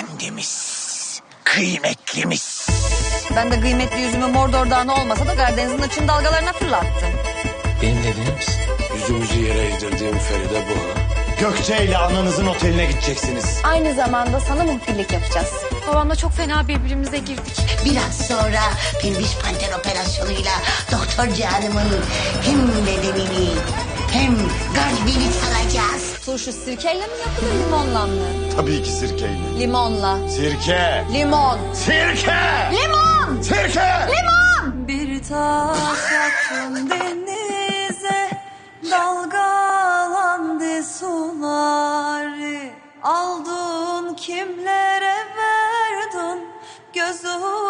efendimiz, kıymetlimiz. Ben de kıymetli yüzümü Mordor Dağı'na olmasa da Karadeniz'in açın dalgalarına fırlattım. Benimle evlenir misin? Yüzümüzü yere eğdirdiğim Feride bu ha. Gökçe ile ananızın oteline gideceksiniz. Aynı zamanda sana muhbirlik yapacağız. Babamla çok fena birbirimize girdik. Biraz sonra pelvis panter operasyonuyla Doktor Canım'ın hem bedenini hem kalbini. Turşu sirkeyle mi yapılır limonla mı? Tabii ki sirkeyle. Limonla. Sirke. Limon. Sirke. Limon. Sirke. Bir taş attım denize Dalgalandı suları Aldın kimlere verdin Gözümden